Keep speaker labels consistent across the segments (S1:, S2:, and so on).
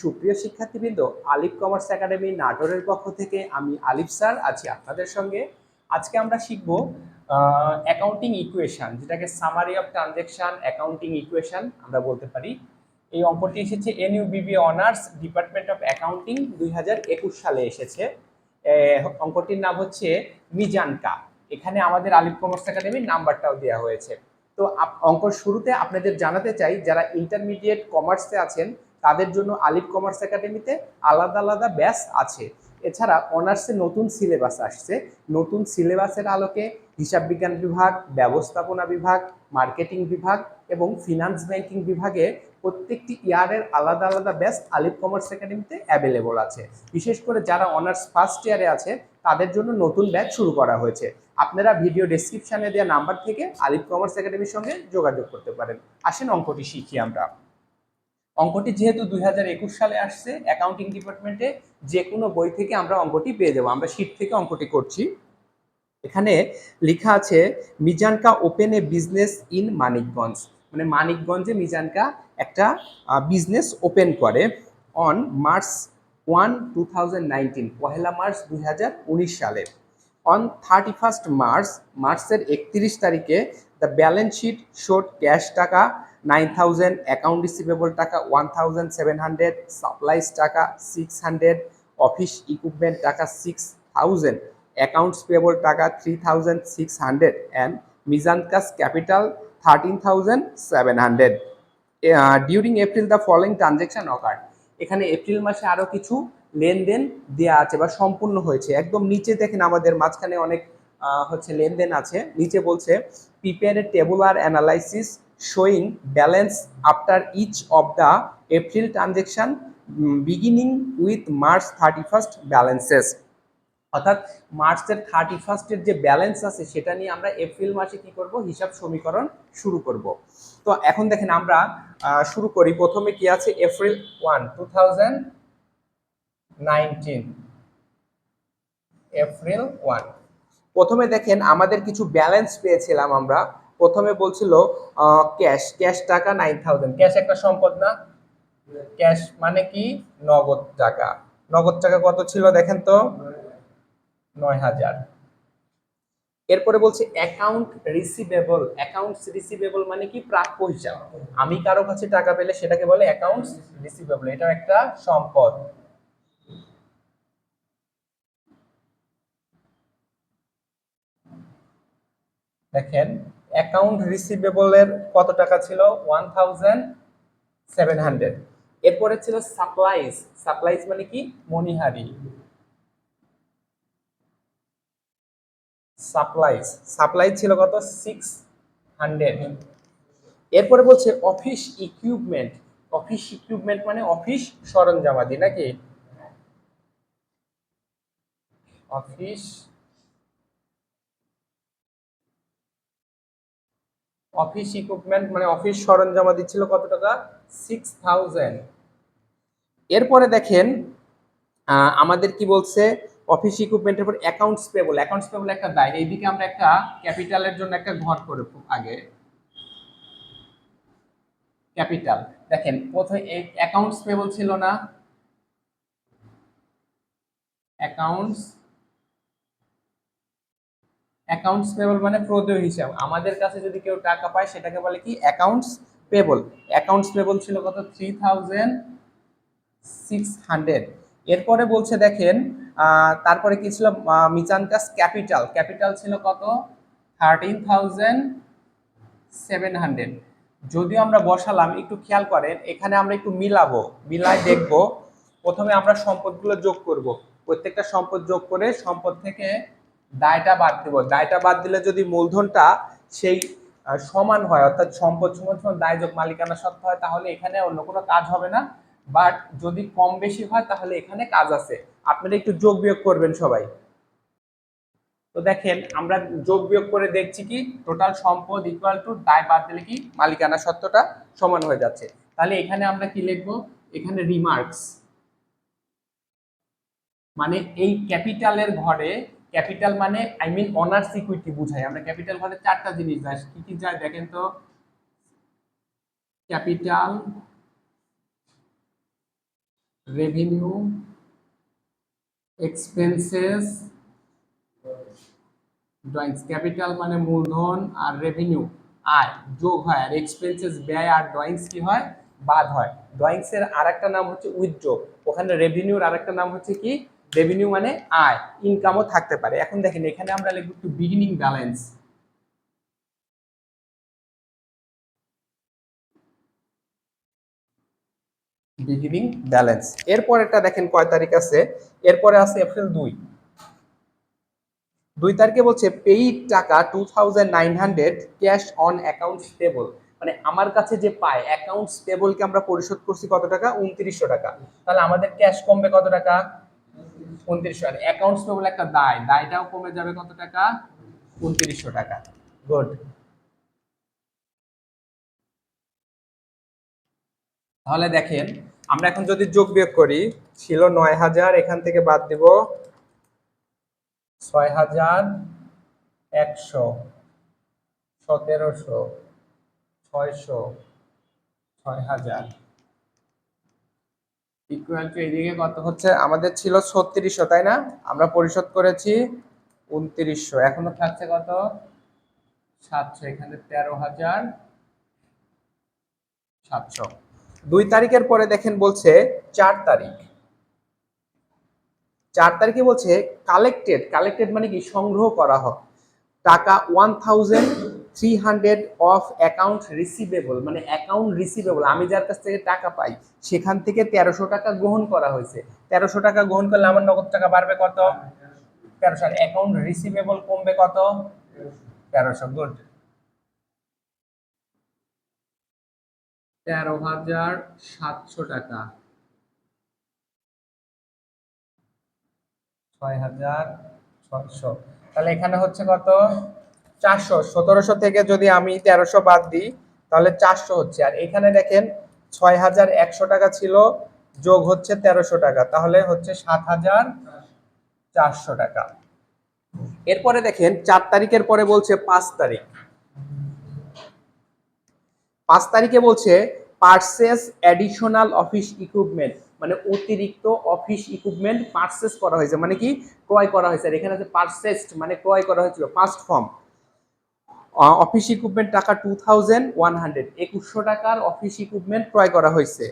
S1: সুপ্রিয় শিক্ষার্থীবৃন্দ, আলিফ commerce academy নাটোরের পক্ষ থেকে আমি আলিফ স্যার আছি আপনাদের সঙ্গে। আজকে আমরা শিখব অ্যাকাউন্টিং ইকুয়েশন যেটাকে summary of transaction accounting equation আমরা বলতে পারি। এই অঙ্কটি এসেছে NUBB honours department of accounting দুই হাজার একুশ সালে এসেছে। অঙ্কটির নাম হচ্ছে মিজানকা। এখানে আমাদের আলিফ কমার্স একাডেমির নাম্বারটাও দেওয়া হয়েছে। তো অঙ্কর শুরুতে আপনাদের জানাতে চাই, যারা ইন্টারমিডিয়েট কমার্সে আছেন তাদের জন্য আলিফ কমার্স একাডেমিতে আলাদা আলাদা ব্যাস আছে। এছাড়া অনার্সে নতুন সিলেবাস আসছে। নতুন সিলেবাসের আলোকে হিসাব বিজ্ঞান বিভাগ, ব্যবস্থাপনা বিভাগ, মার্কেটিং বিভাগ এবং ফিনান্স ব্যাংকিং বিভাগে প্রত্যেকটি ইয়ারের আলাদা আলাদা ব্যাচ আলিফ কমার্স একাডেমিতে অ্যাভেলেবল আছে। বিশেষ করে যারা অনার্স ফার্স্ট ইয়ারে আছে, তাদের জন্য নতুন ব্যাচ শুরু করা হয়েছে। আপনারা ভিডিও ডেসক্রিপশনে দেওয়া নাম্বার থেকে আলিফ কমার্স একাডেমির সঙ্গে যোগাযোগ করতে পারেন। আসেন অঙ্কটি শিখি আমরা। অঙ্কটি যেহেতু দুই হাজার একুশ সালে আসছে অ্যাকাউন্টিং ডিপার্টমেন্টে যে কোনো বই থেকে আমরা অঙ্কটি পেয়ে যাব। আমরা শীট থেকে অঙ্কটি করছি। এখানে লেখা আছে, Mizanka open a business in Manikganj. মানে মানিকগঞ্জে মিজানকা একটা বিজনেস ওপেন করে on March one two thousand Pohela March দুই সালে। অন থার্টি ফার্স্ট মার্চ মার্চের একত্রিশ তারিখে the balance sheet showed cash taka nine thousand account receivable taka, one thousand seven hundred supplies taka, six hundred office equipment taka, six thousand accounts payable taka, three thousand six hundred and Mizanka's capital, thirteen thousand seven hundred. During April the following transaction occur এখানে April মাসে আরও কিছু লেনদেন দেওয়া আছে বা সম্পূর্ণ হয়েছে। একদম নিচে দেখেন আমাদের মাঝখানে অনেক হচ্ছে লেনদেন আছে। নিচে বলছে prepare a tabular analysis showing balance after each of the April transaction beginning with March thirty first balances অর্থাৎ মার্চের থার্টি ফার্স্টের যে ব্যালেন্স আছে, সেটা নিয়ে আমরা এপ্রিল মাসে কি করব? হিসাব সমীকরণ শুরু করব। তো এখন দেখেন আমরা শুরু করি। প্রথমে কি আছে? April one two thousand nineteen April one প্রথমে দেখেন, আমাদের কিছু ব্যালেন্স পেয়েছিলাম আমরা। প্রথমে বলছিল cash cash taka nine thousand cash একটা সম্পদ না। ক্যাশ মানে কি? নগদ টাকা। নগদ টাকা কত ছিল দেখেন তো? নয় হাজার। এরপরে বলছে অ্যাকাউন্ট রিসিভেবল অ্যাকাউন্টস রিসিভেবল মানে কি? প্রাপ্য হিসাব। আমি কারও কাছে টাকা পেলে সেটাকে বলে অ্যাকাউন্টস রিসিভেবল এটা একটা সম্পদ। দেখেন অ্যাকাউন্ট রিসিভেবলের কত টাকা ছিল? One thousand seven hundred. এরপরে ছিল সাপ্লাইজ। সাপ্লাইজ মানে কি? মনিহারি। সাপ্লাইজ। সাপ্লাই ছিল কত? Six hundred. এরপরে বলছে অফিস ইকুইপমেন্ট। অফিস ইকুইপমেন্ট মানে অফিস সরঞ্জামাদি, নাকি? অফিস অফিস ইকুইপমেন্ট মানে অফিস সরঞ্জামাদি ছিল কত টাকা? সিক্স থাউজেন্ড এরপরে দেখেন আমাদের কি বলছে? অফিস ইকুইপমেন্টের পর অ্যাকাউন্টস পেবল অ্যাকাউন্টস পেবল একটা দায়। এইদিকে আমরা একটা ক্যাপিটালের জন্য একটা ঘর করে আগে। ক্যাপিটাল দেখেন, প্রথমে অ্যাকাউন্টস পেবল ছিল না। অ্যাকাউন্টস অ্যাকাউন্টস পেবল মানে প্রদেয় হিসাব। আমাদের কাছে যদি কেউ টাকা পায়, সেটাকে বলে কি? অ্যাকাউন্টস পেবল অ্যাকাউন্টস পেবল ছিল কত? থ্রি থাউজেন্ড সিক্স হান্ড্রেড এরপরে বলছে, দেখেন তারপরে কি ছিল? মিচানকাস ক্যাপিটাল। ক্যাপিটাল ছিল কত? থার্টিন থাউজেন্ড সেভেন হান্ড্রেড যদিও আমরা বসালাম, একটু খেয়াল করেন, এখানে আমরা একটু মিলাবো, মিলাই দেখব। প্রথমে আমরা সম্পদগুলো যোগ করব। প্রত্যেকটা সম্পদ যোগ করে সম্পদ থেকে দায়টা বাদ দেব। দায়টা বাদ দিলে যদি মূলধনটা সেই সমান হয়, অর্থাৎ সম্পদ সমান সমান দায় যোগ মালিকানা সত্ত্ব হয়, তাহলে এখানে অন্য কোনো কাজ হবে না। বাট যদি কম বেশি হয়, তাহলে এখানে কাজ আছে। আপনারা একটু যোগ বিয়োগ করবেন সবাই। তো দেখেন, আমরা যোগ বিয়োগ করে দেখছি কি টোটাল সম্পদ ইকুয়াল টু দায় বাদ দিলে কি, মালিকানা সত্ত্বটা সমান হয়ে যাচ্ছে। তাহলে এখানে আমরা কি লিখব? এখানে রিমার্কস মানে এই ক্যাপিটালের ঘরে ক্যাপিটাল মানে আই মিন অনার্স ইকুইটি বুঝায় আমরা ক্যাপিটাল ঘরে চারটা জিনিস যায়। কি কি যায় দেখেন তো? Capital revenue expenses drawings capital মানে মূলধন আর রেভিনিউ আয় যোগ হয় আর এক্সপেন্সেস ব্যয় আর ড্রয়িংস কি হয়? বাদ হয়। ড্রয়িংস এর আরেকটা নাম হচ্ছে উইথড্র ওখানে রেভিনিউর আর একটা নাম হচ্ছে কি? রেভিনিউ মানে আয় ইনকামও থাকতে পারে। এখন দেখেন, এখানে আমরা লিখব একটু বিগিনিং ব্যালেন্স বিগিনিং ব্যালেন্স এরপরেরটা দেখেন কয় তারিখ আছে? এরপরে আছে এপ্রিল দুই। দুই তারিখে বলছে paid taka two thousand nine hundred cash on account stable মানে আমার কাছে যে পায় অ্যাকাউন্ট স্টেবলকে আমরা পরিশোধ করছি কত টাকা? উনত্রিশশো টাকা। তাহলে আমাদের ক্যাশ কমবে কত টাকা? উনত্রিশশো আর অ্যাকাউন্ট স্টেবল একটা দায়, দায়টাও কমে যাবে কত টাকা? উনত্রিশশো টাকা। গুড তাহলে দেখেন, আমরা এখন যদি যোগ বিয়োগ করি, ছিল নয় হাজার, এখান থেকে বাদ দিব ছয় হাজার একশো, সতেরোশো, ছয়শো, ছয় হাজার। ইকুয়াল টু এদিকে কত হচ্ছে? আমাদের ছিল ছত্রিশশো, তাই না? আমরা পরিশোধ করেছি উনত্রিশশো। এখনও থাকছে কত? সাতশো, এখানে তেরো হাজার সাতশো। দুই তারিখের পরে দেখেন বলছে চার তারিখ। চার তারিখে বলছে কালেক্টেড কালেক্টেড মানে কি? সংগ্রহ করা হয়। টাকা one thousand three hundred of account receivable মানে অ্যাকাউন্ট রিসিভেবল আমি যার কাছ থেকে টাকা পাই, সেখান থেকে তেরোশো টাকা গ্রহণ করা হয়েছে। তেরোশো টাকা গ্রহণ করলে আমার নগদ টাকা বাড়বে কত? তেরোশো অ্যাকাউন্ট রিসিভেবল কমবে কত? তেরোশো গুড তেরো হাজার সাতশো টাকা। ছয় হাজার ছয়শো। তাহলে এখানে হচ্ছে কত? চারশো। সতেরোশো থেকে যদি আমি তেরোশো বাদ দিই, তাহলে চারশো হচ্ছে। আর এখানে দেখেন ছয় হাজার একশো টাকা ছিল, যোগ হচ্ছে তেরোশো টাকা। তাহলে হচ্ছে সাত হাজার চারশো টাকা। এরপরে দেখেন, চার তারিখের পরে বলছে পাঁচ তারিখ। পাঁচ তারিখে বলছে পার্সেস অ্যাডিশনাল অফিস ইকুইপমেন্ট। মানে অতিরিক্ত অফিস ইকুইপমেন্ট পার্সেস করা হয়েছে। মানে কি? ক্রয় করা হয়েছে। আর এখানে আছে পার্সেসড মানে ক্রয় করা হয়েছিল। First form office equipment taka two thousand one hundred একুশশো টাকার অফিস ইকুইপমেন্ট ক্রয় করা হয়েছে।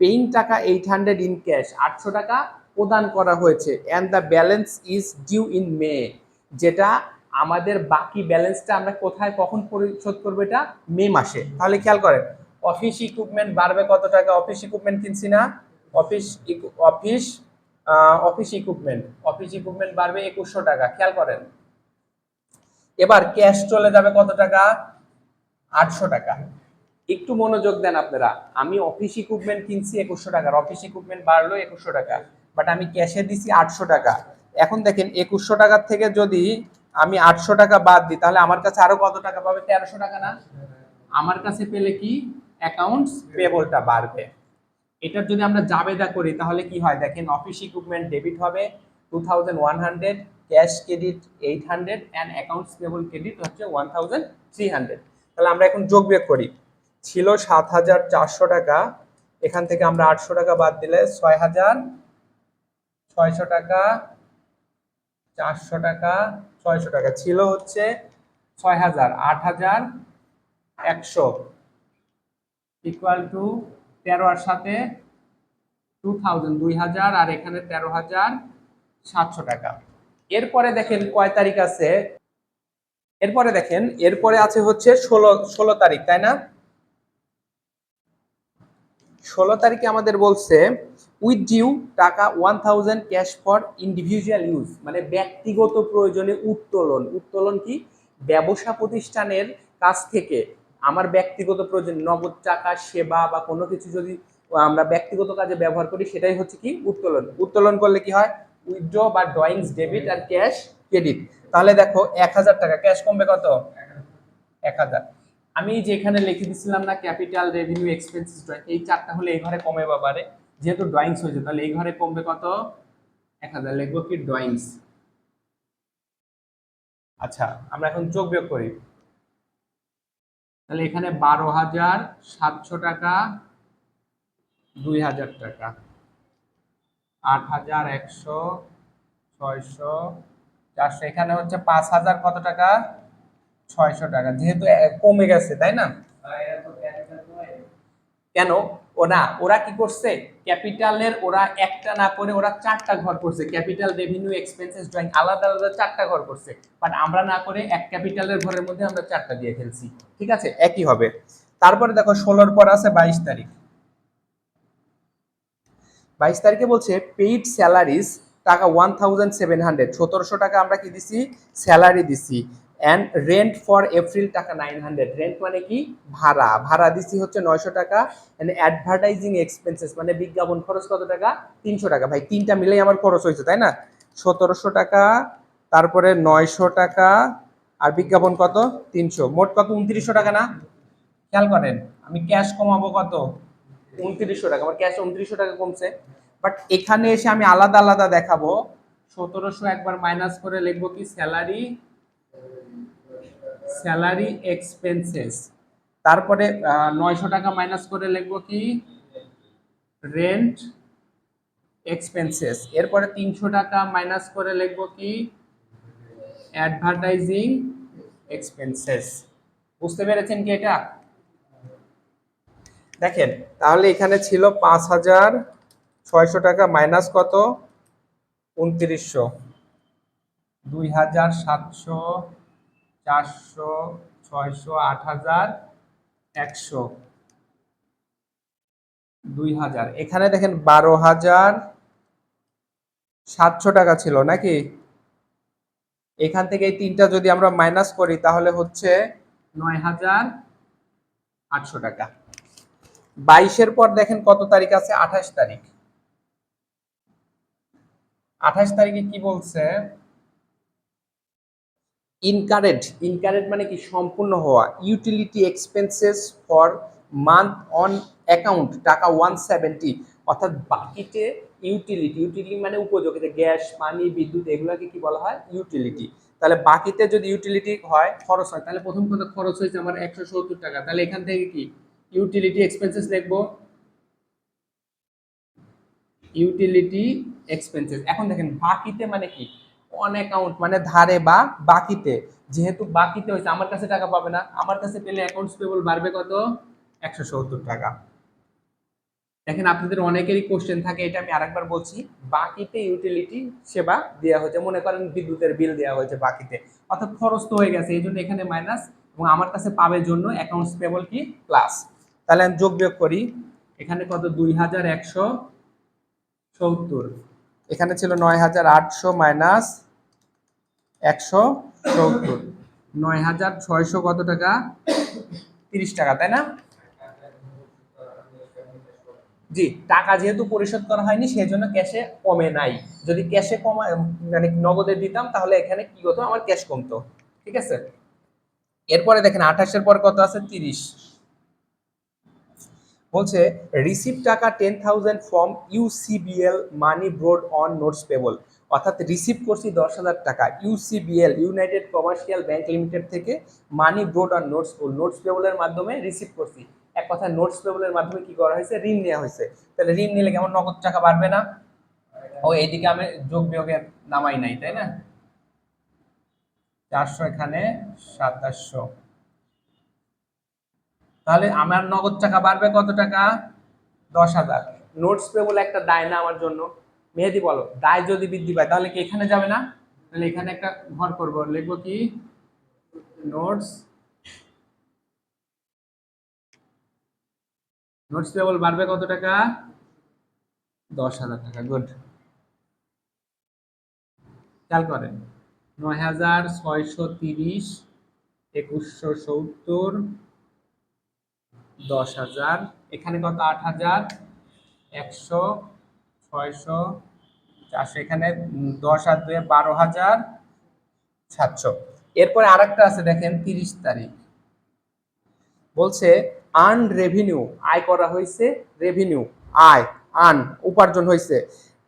S1: পেইন টাকা এইট হান্ড্রেড ইন ক্যাশ আটশো টাকা প্রদান করা হয়েছে। And the balance is due in May যেটা আমাদের বাকি ব্যালেন্সটা আমরা কোথায়, কখন পরিশোধ করব এটা? মে মাসে। তাহলে খেয়াল করেন। অফিস ইকুইপমেন্ট বাড়বে কত টাকা? অফিস ইকুইপমেন্ট কিনছি না? Office office office equipment office equipment বাড়বে একুশশো টাকা, খেয়াল করেন। এবার ক্যাশ চলে যাবে কত টাকা? আটশো টাকা। একটু মনোযোগ দেন আপনারা। আমি অফিস ইকুইপমেন্ট কিনছি একুশশো টাকার, অফিস ইকুইপমেন্ট বাড়লো একুশশো টাকা বাট আমি ক্যাশে দিছি আটশো টাকা। এখন দেখেন একুশশো টাকার থেকে যদি আমি আটশো টাকা বাদ দিই, তাহলে আমার কাছে আরও কত টাকা পাবে? তেরোশো টাকা না? আমার কাছে পেলে কি? অ্যাকাউন্টস পেবলটা বাড়বে। এটার যদি আমরা জাবেদা করি, তাহলে কি হয়? দেখেন অফিস ইকুইপমেন্ট ডেবিট হবে two thousand one hundred cash credit eight hundred and accounts payable credit হচ্ছে ওয়ান থাউজেন্ড থ্রি হান্ড্রেড তাহলে আমরা এখন যোগ বিয়োগ করি। ছিল সাত হাজার চারশো টাকা, এখান থেকে আমরা আটশো টাকা বাদ দিলে ছয় হাজার ছয়শো টাকা, চারশো টাকা, ছয়শো টাকা। ছিল হচ্ছে ছয় হাজার আট হাজার একশো। ইকুয়াল টু তেরো আর সাথে টু থাউজেন্ড দুই হাজার, আর এখানে তেরো হাজার সাতশো টাকা। এরপরে দেখেন কয় তারিখ আছে? এরপরে দেখেন, এরপরে আছে হচ্ছে ষোলো ষোলো তারিখ, তাই না? ষোলো তারিখে আমাদের বলছে withdrew taka one thousand cash for individual use মানে ব্যক্তিগত প্রয়োজনে উত্তোলন। উত্তোলন কি? ব্যবসা প্রতিষ্ঠানের কাছ থেকে। আমার ব্যক্তিগত প্রয়োজন, নগদ টাকা, সেবা বা কোনো কিছু যদি আমরা ব্যক্তিগত কাজে ব্যবহার করি, সেটাই হচ্ছে কি? উত্তোলন। উত্তোলন করলে কি হয়? উইথড্র বা ড্রয়িংস ডেবিট আর ক্যাশ ক্রেডিট তাহলে দেখো, এক হাজার টাকা। ক্যাশ কমবে কত? এক হাজার। আমি যেখানে লিখে দিছিলাম না ক্যাপিটাল রেভিনিউ এক্সপেন্সেস এই চারটা হলে এই ঘরে কমে বা বাড়ে যেহেতু ড্রয়িংস হয়েছে, তাহলে এই ঘরে কমবে কত? এক হাজার। লিখব কি? ড্রয়িংস আচ্ছা আমরা এখন যোগ বিয়োগ করি। তাহলে এখানে বারো হাজার সাতশো টাকা দুই হাজার টাকা। আট হাজার একশো ছয়শো চারশো এখানে হচ্ছে পাঁচ হাজার কত টাকা? ছয়শো টাকা। যেহেতু কমে গেছে তাই না? কেন? ওরা ওরা কি করছে? ক্যাপিটালের ওরা একটা না করে ওরা চারটা ঘর করছে। ক্যাপিটাল রেভিনিউ এক্সপেন্সেস ড্রয়িং আলাদা আলাদা চারটা ঘর করছে। বাট আমরা না করে এক ক্যাপিটালের ঘরের মধ্যে আমরা চারটা দিয়ে ফেলছি। ঠিক আছে? একই হবে। তারপরে দেখো, ষোলোর পর আছে বাইশ তারিখ। বাইশ তারিখে বলছে পেইড স্যালারিজ টাকা ওয়ান থাউজেন্ড সেভেন হান্ড্রেড সতেরোশো টাকা আমরা কি দিছি? স্যালারি দিছি। And rent for April taka nine hundred rent মানে কি? ভাড়া। ভাড়া দিছি হচ্ছে নয়শো টাকা। অ্যান্ড অ্যাডভার্টাইজিং এক্সপেন্সেস মানে বিজ্ঞাপন খরচ কত টাকা? তিনশো টাকা। ভাই, তিনটা মিলেই আমার খরচ হয়েছে, তাই না? সতেরোশো টাকা, তারপরে নয়শো টাকা, আর বিজ্ঞাপন কত? তিনশো। মোট কত? উনত্রিশশো টাকা না? খেয়াল করেন, আমি ক্যাশ কমাবো কত? উনত্রিশশো টাকা। আমার ক্যাশ উনত্রিশশো টাকা কমছে। বাট এখানে এসে আমি আলাদা আলাদা দেখাবো। সতেরোশো একবার মাইনাস করে লিখব কি? স্যালারি স্যালারি এক্সপেন্সেস তারপরে নয়শো টাকা মাইনাস করে লিখব কি? রেন্ট এক্সপেন্সেস এরপরে তিনশো টাকা মাইনাস করে লিখব কি? অ্যাডভার্টাইজিং এক্সপেন্সেস বুঝতে পেরেছেন কি এটা? দেখেন, তাহলে এখানে ছিল পাঁচ হাজার ছয়শো টাকা মাইনাস কত? উনত্রিশশো। দুই হাজার সাতশো চারশো, ছয়শো, আট হাজার, একশো। দুই হাজার। এখানে দেখেন বারো হাজার সাতশো টাকা ছিল, নাকি? এখান থেকে এই তিনটা যদি আমরা মাইনাস করি, তাহলে হচ্ছে নয় হাজার আটশো টাকা। বাইশের পর দেখেন কত তারিখ আছে? আঠাশ তারিখ। আঠাশ তারিখে কি বলছে? ইনকারেন্ট ইনকারেন্ট মানে কি? সম্পূর্ণ হওয়া। Utility expenses for month on account taka one seventy অর্থাৎ বাকিতে ইউটিলিটি ইউটিলিটি মানে উপযোগিতা, গ্যাস, পানি, বিদ্যুৎ, এগুলোকে কি বলা হয়? ইউটিলিটি তাহলে বাকিতে যদি ইউটিলিটি হয়, খরচ হয়, তাহলে প্রথম কথা খরচ হয়েছে আমার একশো সত্তর টাকা। তাহলে এখান থেকে কি? ইউটিলিটি এক্সপেন্সেস লিখব ইউটিলিটি এক্সপেন্সেস এখন দেখেন, বাকিতে মানে কি? অন অ্যাকাউন্ট মানে ধারে বা বাকিতে। যেহেতু বাকিতে হয়েছে, আমার কাছে টাকা পাবে না। আমার কাছে পেলে অ্যাকাউন্টস পেবল বাড়বে কত? একশো সত্তর টাকা। দেখেন, আপনাদের অনেকেরই কোশ্চেন থাকে, এটা আমি আরেকবার বলছি। বাকিতে ইউটিলিটি সেবা দেওয়া হয়েছে, মনে করেন বিদ্যুতের বিল দেওয়া হয়েছে বাকিতে। অর্থাৎ খরচ তো হয়ে গেছে, এই জন্য এখানে মাইনাস এবং আমার কাছে পাবে জন্য অ্যাকাউন্টস পেবল কি? প্লাস তাহলে আমি যোগ বিয়োগ করি, এখানে কত? দুই হাজার একশো সত্তর। এখানে ছিল নয় হাজার আটশো মাইনাস একশো সত্তর নয় হাজার ছয়শো কত টাকা? তিরিশ টাকা, তাই না? জি, টাকা যেহেতু পরিশোধ করা হয়নি সেই জন্য ক্যাশে কমে নাই। যদি ক্যাশে কমা মানে নগদে দিতাম, তাহলে এখানে কি হতো? আমার ক্যাশ কমতো। ঠিক আছে? এরপরে দেখেন, আঠাশের পর কত আছে? তিরিশ। বলছে, receive taka ten thousand from UCBL money borrowed on notes payable অর্থাৎ রিসিভ করছি দশ হাজার টাকা। UCBL united commercial bank limited থেকে money borrowed on notes notes পেবলের মাধ্যমে রিসিভ করছি। এক কথা নোটস পেবলের মাধ্যমে কি করা হয়েছে? ঋণ নেওয়া হয়েছে। তাহলে ঋণ নিলে কেমন? নগদ টাকা বাড়বে না। ও, এইদিকে আমি যোগ বিয়োগের নামাই নাই, তাই না? চারশো এখানে সাতাশশো। তাহলে আমার নগদ টাকা বাড়বে কত টাকা? দশ হাজার। নোটস পেবল একটা দায় না আমার জন্য। মেহেদি বলো, দায় যদি বৃদ্ধি পায়, তাহলে কি এখানে যাবে না? তাহলে এখানে একটা ঘর করব। লিখব কি? নোটস নোটস পেবল বাড়বে কত টাকা? দশ হাজার টাকা গুড খেয়াল করেন, নয় হাজার ছয়শো তিরিশ, একুশশো সত্তর দশ হাজার। এখানে কত? আট হাজার। একশো, ছয়শো, চারশো। এখানে দশ আর দুয়ে বারো হাজার, সাতশো। এরপরে আরেকটা আছে, দেখেন, তিরিশ তারিখ। বলছে আর্ন রেভিনিউ আয় করা হয়েছে রেভিনিউ আয় আর্ন উপার্জন হয়েছে।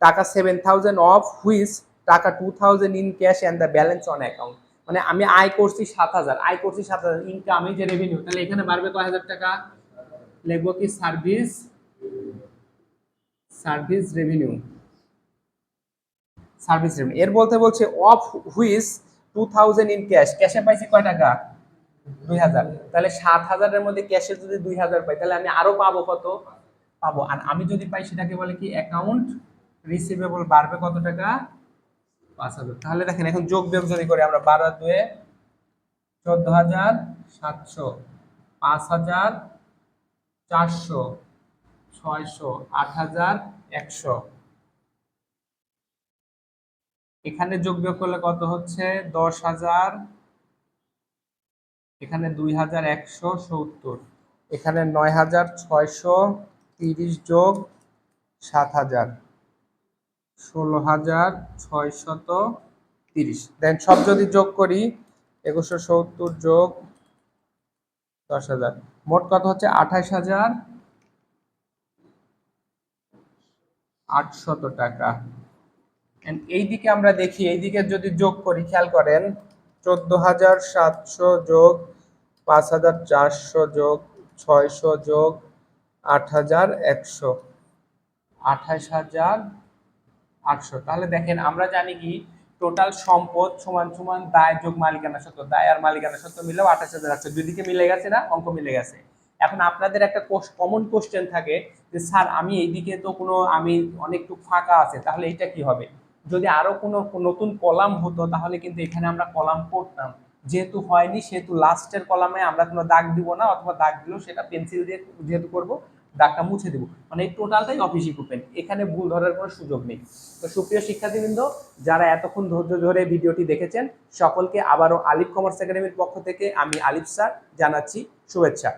S1: Taka seven thousand of which taka two thousand in cash and the balance on account মানে আমি আয় করছি সাত হাজার, আয় করছি সাত হাজার ইনকাম যে রেভিনিউ তাহলে এখানে বাড়বে কয় হাজার টাকা? লিখব কি service service revenue. Service revenue. এর বলতে বলছে of which two thousand in cash. ক্যাশে পাইছি কয় টাকা? দুই হাজার। তাহলে সাত হাজারের মধ্যে ক্যাশে যদি দুই হাজার পাই, তাহলে আমি আরও পাবো কত? পাবো। আর আমি যদি পাই সেটাকে বলে কি অ্যাকাউন্ট রিসিভেবল বাড়বে কত টাকা? পাঁচ হাজার। তাহলে দেখেন এখন যোগ বিয়োগ যদি করি আমরা বারো দুয়ে চোদ্দ হাজার সাতশো। পাঁচ হাজার চারশো, ছয়শো, আট হাজার, একশো। এখানে যোগ বিয়োগ করলে কত হচ্ছে? দশ হাজার, এখানে দুই হাজার একশো সত্তর। এখানে নয় হাজার ছয়শো তিরিশ যোগ সাত হাজার, ষোলো হাজার ছয়শত তিরিশ। দেন সব যদি যোগ করি, একুশশো সত্তর যোগ দশ হাজার। মোট কত হচ্ছে? আঠাশ হাজার আটশত টাকা। এইদিকে আমরা দেখি, এইদিকে যদি যোগ করি, খেয়াল করেন, চোদ্দ হাজার সাতশো যোগ পাঁচ হাজার চারশো যোগ ছয়শো যোগ আট হাজার একশো। আঠাশ হাজার আটশো। তাহলে দেখেন, আমরা জানি কি টোটাল সম্পদ সমান সমান দায় যোগ মালিকানা সত্য দায় আর মালিকানা সত্য মিলেও আঠাশ হাজার আটশো। দুদিকে মিলে গেছে না? অঙ্ক মিলে গেছে। এখন আপনাদের একটা কমন কোশ্চেন থাকে যে, স্যার, আমি এইদিকে তো কোনো আমি অনেকটুকু ফাঁকা আছে, তাহলে এটা কি হবে? যদি আরও কোনো নতুন কলাম হতো, তাহলে কিন্তু এখানে আমরা কলাম করতাম যেহেতু হয়নি, সেহেতু লাস্টের কলামে আমরা কোনো দাগ দিব না, অথবা দাগ দিলেও সেটা পেন্সিল দিয়ে যেহেতু করব দাগটা মুছে দেবো। মানে টোটালটাই অফিস ইকুইপমেন্ট এখানে ভুল ধরার কোনো সুযোগ নেই। তো সুপ্রিয় শিক্ষার্থীবৃন্দ, যারা এতক্ষণ ধৈর্য ধরে ভিডিওটি দেখেছেন, সকলকে আবারও আলিফ কমার্স একাডেমির পক্ষ থেকে আমি আলিফ স্যার জানাচ্ছি শুভেচ্ছা।